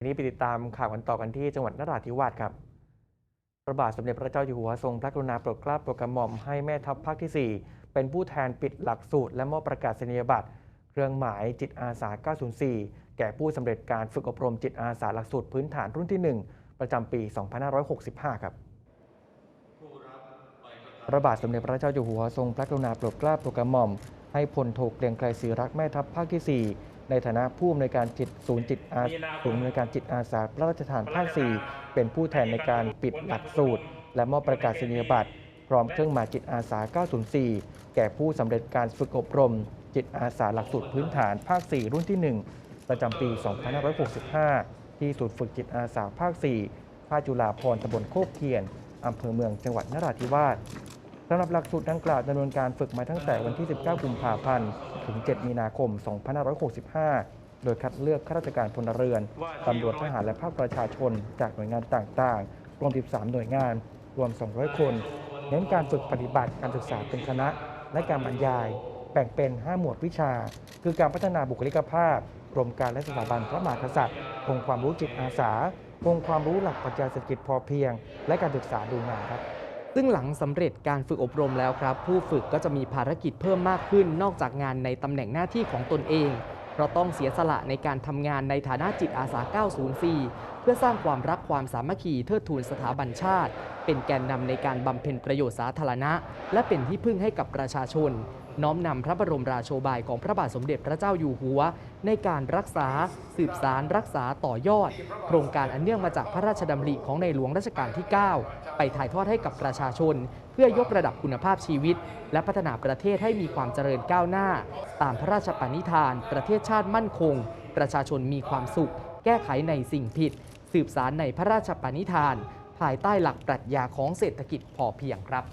ทีนี้ไปติดตามข่าวกันต่อกันที่จังหวัดนราธิวาสครับ พระบาทสมเด็จพระเจ้าอยู่หัวทรงพระกรุณาโปรดเกล้าโปรดกระหม่อมให้แม่ทัพภาคที่ 4 เป็นผู้แทนปิดหลักสูตร และมอบประกาศนียบัตร เครื่องหมายจิตอาสา 904 แก่ผู้สำเร็จการฝึกอบรมจิตอาสาหลักสูตรพื้นฐานรุ่นที่ 1 ประจำปี 2565 ครับพระบาทสมเด็จพระเจ้าอยู่หัวทรงพระกรุณาโปรดเกล้าโปรดกระหม่อมให้พลโทเกรียงไกรศรีรักแม่ทัพภาคที่ 4 ในฐานะผู้อำนวยการจิตศูนย์จิตอาศูนย์อำนวยการจิตอาสาพระราชทานภาค 4 เป็นผู้แทนในการปิดหลักสูตร และมอบประกาศนียบัตรพร้อมเครื่องหมายจิตอาสา 904 แก่ผู้สำเร็จการฝึกอบรม จิตอาสาหลักสูตรพื้นฐานภาค 4 รุ่นที่ 1 ประจำปี 2565 ที่ศูนย์ฝึกจิตอาสาภาค 4 ภาคจุฬาภรณ์ตำบลโคกเคียนอำเภอเมืองจังหวัดนราธิวาส สำหรับหลักสูตรดังกล่าวดำเนินการฝึกมาตั้งแต่วันที่ 19 กุมภาพันธ์ ถึง 7 มีนาคม 2565 โดยคัดเลือกข้าราชการพลเรือน ตำรวจทหารและภาคประชาชน จากหน่วยงานต่างๆ รวม 13 หน่วยงาน รวม 200 คน เน้นการฝึกปฏิบัติการศึกษาเป็นคณะ และการบรรยาย แบ่งเป็น 5 หมวดวิชา คือการพัฒนาบุคลิกภาพกรมการและสถาบันพระมหากษัตริย์องค์ความรู้จิตอาสาองค์ความรู้หลักปรัชญาเศรษฐกิจพอเพียง และการศึกษาดูงานครับ ซึ่งหลังสำเร็จการฝึกอบรมแล้วครับ ผู้ฝึกก็จะมีภารกิจเพิ่มมากขึ้น นอกจากงานในตำแหน่งหน้าที่ของตนเอง เพราะต้องเสียสละในการทำงานในฐานะจิตอาสา 904 เพื่อสร้างความรักความสามัคคีเทิดทูนสถาบันชาติ เป็นแกนนำในการบำเพ็ญประโยชน์สาธารณะ และเป็นที่พึ่งให้กับประชาชน น้อมนำพระบรมราโชบายของพระบาทสมเด็จพระเจ้าอยู่หัว ในการรักษา สืบสารรักษาต่อยอด โครงการอันเนื่องมาจากพระราชดำริของในหลวงรัชกาลที่ 9 ไปถ่ายทอดให้กับประชาชน เพื่อยกระดับคุณภาพชีวิต และพัฒนาประเทศให้มีความเจริญก้าวหน้า ตามพระราชปณิธาน ประเทศชาติมั่นคง ประชาชนมีความสุข แก้ไขในสิ่งผิด สืบสารในพระราชปณิธาน ภายใต้หลักปรัชญาของเศรษฐกิจพอเพียงครับ